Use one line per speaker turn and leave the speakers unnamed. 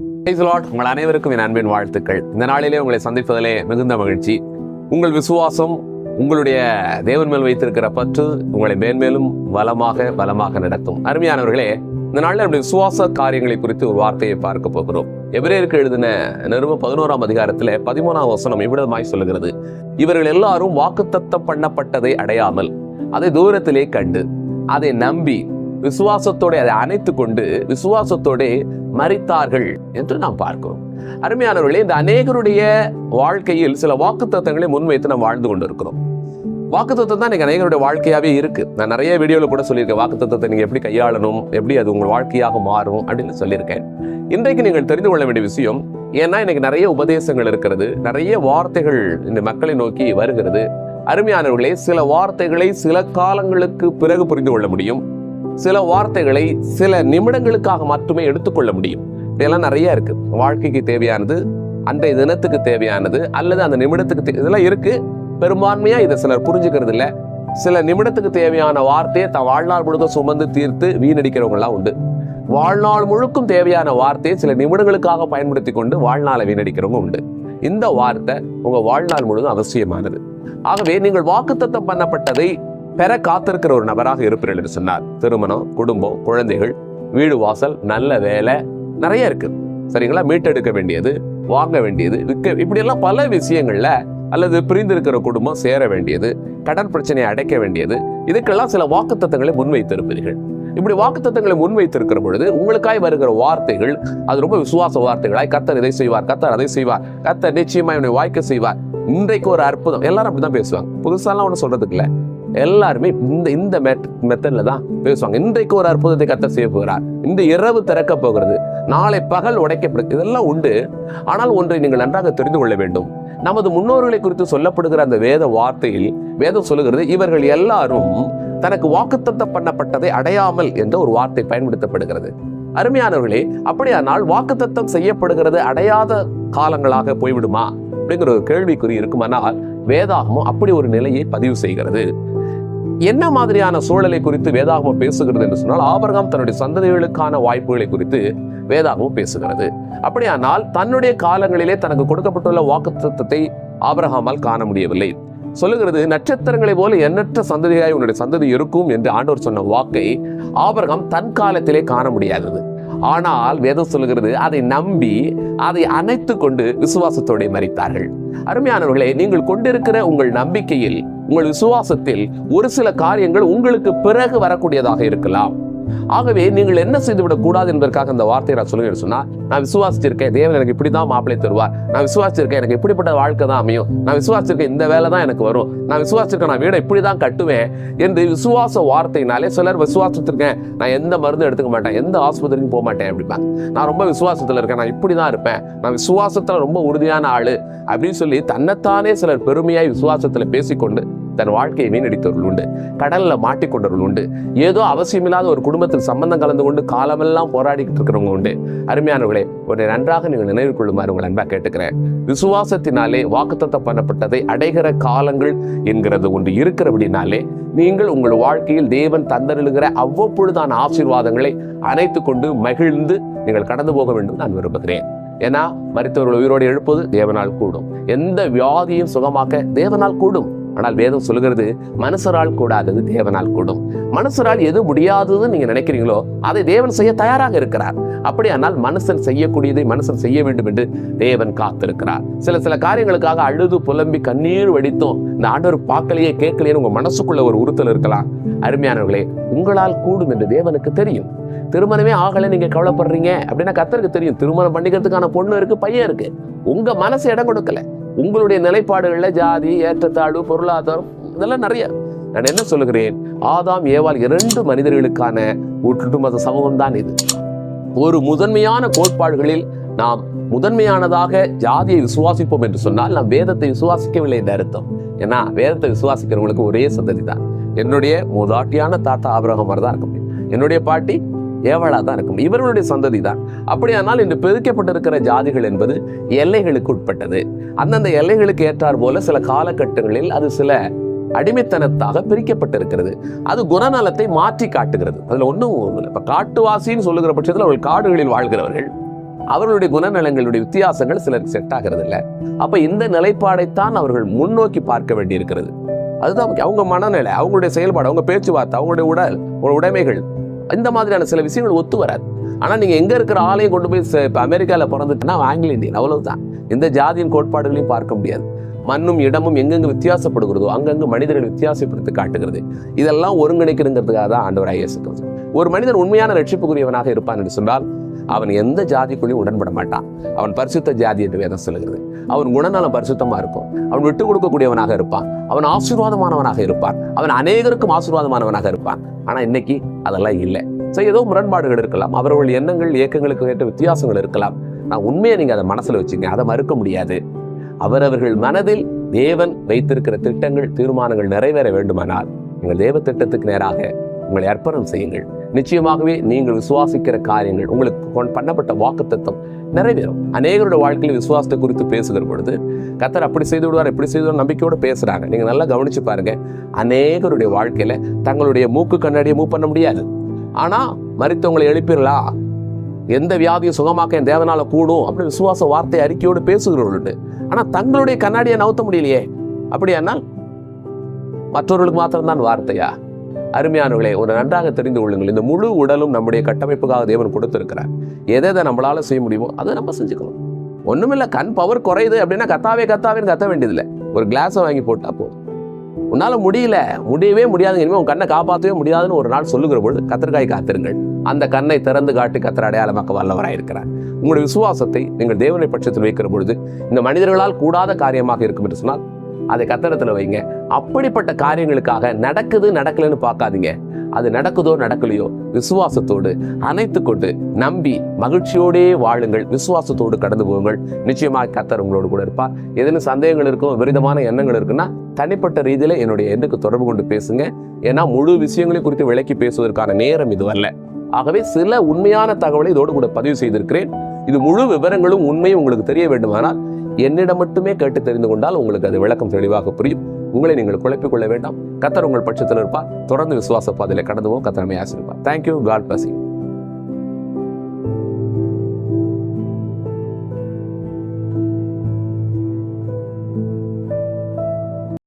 உங்கள் அனைவருக்கும் என் அன்பின் வாழ்த்துக்கள். இந்த நாளிலே உங்களை சந்திப்பதிலே மிகுந்த மகிழ்ச்சி. உங்கள் விசுவாசம் உங்களுடைய தேவன் மேல் வைத்திருக்கிற பற்று உங்களை மேன்மேலும் பலமாக பலமாக நடத்தும். அருமையானவர்களே இந்த நாளில் நம்முடைய விசுவாச காரியங்களை குறித்து ஒரு வார்த்தையை பார்க்க போகிறோம். எபிரேயருக்கு எழுதின நிறுவ பதினோராம் அதிகாரத்தில் பதிமூணாம் வசனம் இவ்விடமாய் சொல்லுகிறது. இவர்கள் எல்லாரும் வாக்குத்தத்தம் பண்ணப்பட்டதை அடையாமல் அதை தூரத்திலே கண்டு அதை நம்பி விசுவாசத்தோட அதை அணைத்து கொண்டு விசுவாசத்தோட மறித்தார்கள் என்று நாம் பார்க்கிறோம். அருமையானவர்களே இந்த அநேகருடைய வாழ்க்கையில் சில வாக்குத்தத்தங்களை முன்வைத்து நாம் வாழ்ந்து கொண்டிருக்கிறோம். வாக்குத்தத்தம் தான் இன்னைக்கு அநேகருடைய வாழ்க்கையாகவே இருக்கு. நான் நிறைய வீடியோவில் கூட சொல்லியிருக்கேன் வாக்குத்தவத்தை நீங்கள் எப்படி கையாளணும் எப்படி அது உங்கள் வாழ்க்கையாக மாறும் அப்படின்னு சொல்லியிருக்கேன். இன்றைக்கு நீங்கள் தெரிந்து கொள்ள வேண்டிய விஷயம் ஏன்னா இன்னைக்கு நிறைய உபதேசங்கள் இருக்கிறது நிறைய வார்த்தைகள் இந்த மக்களை நோக்கி வருகிறது. அருமையானவர்களே சில வார்த்தைகளை சில காலங்களுக்கு பிறகு புரிந்து கொள்ள முடியும். சில வார்த்தைகளை சில நிமிடங்களுக்காக மட்டுமே எடுத்துக்கொள்ள முடியும். இதெல்லாம் நிறைய இருக்கு. வாழ்க்கைக்கு தேவையானது அன்றைய தினத்துக்கு தேவையானது அல்லது அந்த நிமிடத்துக்கு தே- இதெல்லாம் இருக்கு. பெரும்பான்மையா இதை சிலர் புரிஞ்சுக்கிறது இல்ல. சில நிமிடத்துக்கு தேவையான வார்த்தையை தன் வாழ்நாள் முழுக்க சுமந்து தீர்த்து வீணடிக்கிறவங்களாம் உண்டு. வாழ்நாள் முழுக்கும் தேவையான வார்த்தையை சில நிமிடங்களுக்காக பயன்படுத்தி கொண்டு வாழ்நாளை வீணடிக்கிறவங்க உண்டு. இந்த வார்த்தை உங்க வாழ்நாள் முழுதும் அவசியமானது. ஆகவே நீங்கள் வாக்குத்தத்தம் பண்ணப்பட்டதை பெற காத்திருக்கிற ஒரு நபராக இருப்பீர்கள் என்று சொன்னார் திருமணம் குடும்பம் குழந்தைகள் வீடு வாசல் நல்ல வேலை நிறைய இருக்கு. சரிங்களா? மீட்டெடுக்க வேண்டியது வாங்க வேண்டியது விற்க இப்படியெல்லாம் பல விஷயங்கள்ல அல்லது பிரிந்திருக்கிற குடும்பம் சேர வேண்டியது கடன் பிரச்சனையை அடைக்க வேண்டியது இதுக்கெல்லாம் சில வாக்குத்தத்தங்களை முன்வைத்திருப்பீர்கள். இப்படி வாக்குத்தத்தங்களை முன்வைத்திருக்கிற பொழுது உங்களுக்காய் வருகிற வார்த்தைகள் அது ரொம்ப விசுவாச வார்த்தைகளாய் கத்தர் இதை செய்வார் கத்தர் அதை செய்வார் கத்தர் நிச்சயமா இவனை வாய்க்க செய்வார். இன்றைக்கு ஒரு அற்புதம் எல்லாரும் அப்படிதான் பேசுவாங்க. புதுசாலாம் ஒன்றும் சொல்றதுக்கு எல்லாருமே இந்த இந்த மெத்தட்ல தான் பேசுவாங்க. இன்றைக்கு ஒரு அற்புதத்தை கத்த செய்ய போகிறார். இந்த இரவு திறக்க போகிறது. நாளை பகல் உடைக்கப்படுது இதெல்லாம் உண்டு. ஆனால் ஒன்றை நீங்கள் நன்றாக தெரிந்து கொள்ள வேண்டும். நமது முன்னோர்களை குறித்து சொல்லப்படுகிற அந்த வேத வார்த்தையில் வேதம் சொல்லுகிறது இவர்கள் எல்லாரும் தனக்கு வாக்குத்தத்தம் பண்ணப்பட்டதை அடையாமல் என்ற ஒரு வார்த்தை பயன்படுத்தப்படுகிறது. அருமையானவர்களே அப்படியானால் வாக்குத்தத்தம் செய்யப்படுகிறது அடையாத காலங்களாக போய்விடுமா? அப்படிங்கிற ஒரு கேள்விக்குறி இருக்குமானால் வேதாகமும் அப்படி ஒரு நிலையை பதிவு செய்கிறது. என்ன மாதிரியான சூழலை குறித்து வேதாகமம் பேசுகிறது என்று சொன்னால் ஆபரகம் தன்னுடைய சந்ததிகளுக்கான வாய்ப்புகளை குறித்து வேதாகமம் பேசுகிறது. அப்படியானால் தன்னுடைய காலங்களிலே தனக்கு கொடுக்கப்பட்டுள்ள வாக்குத்தத்தத்தை ஆபரகாமால் காண முடியவில்லை. சொல்லுகிறது நட்சத்திரங்களை போல எண்ணற்ற சந்ததியாய் உன்னுடைய சந்ததி இருக்கும் என்று ஆண்டவர் சொன்ன வாக்கை ஆபரகம் தன் காலத்திலே காண முடியாதது. ஆனால் வேதம் சொல்லுகிறது அதை நம்பி அதை அணைத்து கொண்டு விசுவாசத்தோடு மறித்தார்கள் அருமையானவர்களே நீங்கள் கொண்டிருக்கிற உங்கள் நம்பிக்கையில் உங்கள் விசுவாசத்தில் ஒரு சில காரியங்கள் உங்களுக்கு பிறகு வரக்கூடியதாக இருக்கலாம். ஆகவே நீங்கள் என்ன செய்துவிடக் கூடாது என்பதற்காக அந்த வார்த்தையை நான் சொல்லுகிறேன் சொன்னா நான் விசுவாசிச்சிருக்கேன் தேவன் எனக்கு இப்படிதான் மாப்பிளை தருவார். நான் விசுவாசிச்சிருக்கேன் எனக்கு இப்படிப்பட்ட வாழ்க்கை தான் அமையும். நான் விசுவாசிச்சிருக்கேன் இந்த வேலை தான் எனக்கு வரும். நான் விசுவாசிச்சிருக்கேன் நான் வீடை இப்படி தான் கட்டுவேன் என்று விசுவாச வார்த்தையினாலே சிலர் விசுவாசிச்சிருக்கேன் நான் எந்த மருந்து எடுத்துக்க மாட்டேன் எந்த ஆஸ்பத்திரிக்கும் போக மாட்டேன் அப்படிப்பேன் நான் ரொம்ப விசுவாசத்துல இருக்கேன் நான் இப்படி தான் இருப்பேன். நான் விசுவாசத்துல ரொம்ப உறுதியான ஆளு அப்படின்னு சொல்லி தன்னைத்தானே சிலர் பெருமையாய் விசுவாசத்துல பேசிக்கொண்டு தன் வாழ்க்கையை வீணடித்தவர்கள் உண்டு கடலில் மாட்டிக்கொண்டவர்கள் உண்டு ஏதோ அவசியமில்லாத ஒரு குடும்பத்தில் சம்பந்தம் கலந்து கொண்டு காலமெல்லாம் போராடிக்கிட்டு இருக்கிறவங்க உண்டு அருமையானவர்களே ஒரு நன்றாக நீங்கள் நினைவு கொள்ளுமாறு உங்கள் அன்பாக கேட்டுக்கிறேன். விசுவாசத்தினாலே வாக்குத்தத்தம் பண்ணப்பட்டதை அடைகிற காலங்கள் என்கிறது ஒன்று இருக்கிறபடினாலே நீங்கள் உங்கள் வாழ்க்கையில் தேவன் தந்தருளுகிற அவ்வப்பொழுதான ஆசீர்வாதங்களை அணைத்து கொண்டு மகிழ்ந்து நீங்கள் கடந்து போக வேண்டும் நான் விரும்புகிறேன். ஏன்னா மருத்துவர்கள் உயிரோடு எழுப்பது தேவனால் கூடும். எந்த வியாதியும் சுகமாக்க தேவனால் கூடும். ஆனால் வேதம் சொல்லுகிறது மனுஷரால் கூடாதது தேவனால் கூடும். மனுஷரால் எது முடியாததுன்னு நீங்க நினைக்கிறீங்களோ அதை தேவன் செய்ய தயாராக இருக்கிறார். அப்படியானால் மனுஷன் செய்யக்கூடியதை மனுஷன் செய்ய வேண்டும் என்று தேவன் காத்திருக்கிறார். சில சில காரியங்களுக்காக அழுது புலம்பி கண்ணீர் வடித்தும் இந்த ஆண்டவர் பார்க்கலையே கேட்கலையே உங்க மனசுக்குள்ள ஒரு உறுத்தல் இருக்கலாம். அருமையானவர்களே உங்களால் கூடும் என்று தேவனுக்கு தெரியும். திருமணமே ஆகலை நீங்க கவலைப்படுறீங்க. அப்படின்னா கத்தருக்கு தெரியும் திருமணம் பண்ணிக்கிறதுக்கான பொண்ணு இருக்கு பையன் இருக்கு. உங்க மனசு இடம் கொடுக்கல. உங்களுடைய நிலைப்பாடுகளில் ஜாதி ஏற்றத்தாழ்வு பொருளாதாரம் இதெல்லாம் நிறைய. நான் என்ன சொல்லுகிறேன்? ஆதாம் ஏவாள் இரண்டு மனிதர்களுக்கான ஒட்டுமொத்த சமூகம் தான் இது. ஒரு முதன்மையான கோட்பாடுகளில் நாம் முதன்மையானதாக ஜாதியை விசுவாசிப்போம் என்று சொன்னால் நாம் வேதத்தை விசுவாசிக்கவில்லை என்று அர்த்தம். ஏன்னா வேதத்தை விசுவாசிக்கிறவங்களுக்கு ஒரே சந்ததி தான் என்னுடைய மூதாட்டியான தாத்தா ஆபிரகமர் தான் இருக்க முடியும். என்னுடைய பாட்டி ஏவலாக தான் இருக்கும். இவர்களுடைய சந்ததி தான் அப்படியானால் இன்று பெருக்கப்பட்டிருக்கிற ஜாதிகள் என்பது எல்லைகளுக்கு உட்பட்டது. அந்தந்த எல்லைகளுக்கு ஏற்றார் போல சில காலகட்டங்களில் அது சில அடிமைத்தனத்தாக பிரிக்கப்பட்டிருக்கிறது. அது குணநலத்தை மாற்றி காட்டுகிறது. அதில் ஒன்றும் இல்லை இப்போ காட்டுவாசின்னு சொல்லுகிற பட்சத்தில் அவர்கள் காடுகளில் வாழ்கிறவர்கள். அவர்களுடைய குணநலங்களுடைய வித்தியாசங்கள் சிலருக்கு செட் ஆகிறது இல்லை அப்போ இந்த நிலைப்பாடைத்தான் அவர்கள் முன்னோக்கி பார்க்க வேண்டியிருக்கிறது. அதுதான் அவங்க மனநிலை அவங்களுடைய செயல்பாடு அவங்க பேச்சுவார்த்தை அவங்களுடைய உடல் உடைமைகள் இந்த மாதிரியான சில விஷயங்கள் ஒத்து வராது. ஆனால் நீங்கள் எங்கே இருக்கிற ஆளையும் கொண்டு போய் இப்போ அமெரிக்காவில் அமெரிக்கால பிறந்துட்டுனா ஆங்கில இந்தியன். அவ்வளவுதான். இந்த ஜாதியின் கோட்பாடுகளையும் பார்க்க முடியாது. மண்ணும் இடமும் எங்கெங்கு வித்தியாசப்படுகிறதோ அங்கங்கு மனிதர்கள் வித்தியாசப்படுத்தி காட்டுகிறது. இதெல்லாம் ஒருங்கிணைக்கிறதுங்கிறதுக்காக தான் ஆண்டவர் ஐஎஸ் ஒரு மனிதன் உண்மையான ரட்சிப்புக்குரியவனாக இருப்பான் என்று சொன்னால் அவன் எந்த ஜாதிக்குள்ளேயும் உடன்பட மாட்டான். அவன் பரிசுத்த ஜாதி என்று வேதம் சொல்லுகிறது. அவன் குணநலம் பரிசுத்தமா இருக்கும். அவன் விட்டு கொடுக்கக்கூடியவனாக இருப்பான். அவன் ஆசீர்வாதமானவனாக இருப்பான். அவன் அநேகருக்கும் ஆசீர்வாதமானவனாக இருப்பான். ஆனா இன்னைக்கு அதெல்லாம் இல்லை. ஸோ ஏதோ முரண்பாடுகள் இருக்கலாம். அவர்கள் எண்ணங்கள் இயக்கங்களுக்கு ஏற்ற வித்தியாசங்கள் இருக்கலாம். நான் உண்மையை நீங்க அதை மனசுல வச்சுங்க. அதை மறுக்க முடியாது. அவரவர்கள் மனதில் தேவன் வைத்திருக்கிற திட்டங்கள் தீர்மானங்கள் நிறைவேற வேண்டுமானால் உங்கள் தேவ திட்டத்துக்கு நேராக உங்களை அர்ப்பணம் செய்யுங்கள். நிச்சயமாகவே நீங்கள் விசுவாசிக்கிற காரியங்கள் உங்களுக்கு கொண்- பண்ணப்பட்ட வாக்குத்தத்தம் நிறைவேறும். அநேகருடைய வாழ்க்கையில் விசுவாசத்தை குறித்து பேசுகிற பொழுது கத்தர் அப்படி செய்து விடுவார் இப்படி செய்து நம்பிக்கையோடு நம்பிக்கையோட நீங்கள் நல்லா கவனித்து பாருங்க. அநேகருடைய வாழ்க்கையில் தங்களுடைய மூக்கு கண்ணாடியை மூவ் பண்ண முடியாது. ஆனால் மறித்தவங்களை எழுப்பிடலாம் எந்த வியாதியும் சுகமாக்க என் தேவனால கூடும் அப்படி விசுவாச வார்த்தை அறிக்கையோடு பேசுகிறவர்கள் உண்டு. ஆனால் தங்களுடைய கண்ணாடியை நவுத்த முடியலையே. அப்படியானால் மற்றவர்களுக்கு மாத்திரம்தான் வார்த்தையா? அருமையானவர்களே ஒரு நன்றாக தெரிந்து கொள்ளுங்கள். இந்த முழு உடலும் நம்முடைய கட்டமைப்புக்காக தேவன் கொடுத்திருக்கிறார். எதை எதை நம்மளால செய்ய முடியுமோ அதை நம்ம செஞ்சுக்கணும். ஒண்ணுமில்ல கண் பவர் குறையுது அப்படின்னா கத்தாவே கத்தாவேன்னு கத்த வேண்டியதில்லை. ஒரு கிளாஸை வாங்கி போட்டா போதும். உன்னால முடியல முடியவே முடியாது இனிமேல் உன் கண்ணை காப்பாற்றவே முடியாதுன்னு ஒரு நாள் சொல்லுகிற பொழுது கத்திரிக்காய் காத்திருங்கள். அந்த கண்ணை திறந்து காட்டி கத்திர அடையாளமாக்க வல்லவராயிருக்கிறார் உங்களுடைய விசுவாசத்தை நீங்கள் தேவனை பட்சத்தில் வைக்கிற பொழுது இந்த மனிதர்களால் கூடாத காரியமாக இருக்கும் என்று சொன்னால் அதை கத்தரத்தில் வைங்க. அப்படிப்பட்ட காரியங்களுக்காக நடக்குது நடக்கலைன்னு பார்க்காதீங்க. அது நடக்குதோ நடக்கலையோ விசுவாசத்தோடு அனைத்து கொண்டு நம்பி மகிழ்ச்சியோடே வாழுங்கள். விசுவாசத்தோடு கடந்து போங்கள். நிச்சயமாக கத்தர் உங்களோடு கூட இருப்பார். எதுன்னு சந்தேகங்கள் இருக்கும் விரிதமான எண்ணங்கள் இருக்குன்னா தனிப்பட்ட ரீதியில் என்னுடைய எண்ணுக்கு தொடர்பு கொண்டு பேசுங்க. ஏன்னா முழு விஷயங்களையும் குறித்து விளக்கி பேசுவதற்கான நேரம் இதுவல்ல ஆகவே சில உண்மையான தகவலை இதோடு கூட பதிவு செய்திருக்கிறேன். இது முழு விவரங்களும் உண்மையும் உங்களுக்கு தெரிய வேண்டுமானால் என்னிடம் மட்டுமே கேட்டு தெரிந்து கொண்டால் உங்களுக்கு அது விளக்கம் தெளிவாக புரியும். உங்களை நீங்கள் குழப்பிக் கொள்ள வேண்டாம். கத்தர் உங்கள் பட்சத்தில் இருப்பார். தொடர்ந்து விசுவாச பாதையில் கடந்துவோம் போகும் கத்தர் ஆசிரிப்பார் தேங்க்யூ காட் பிளஸ்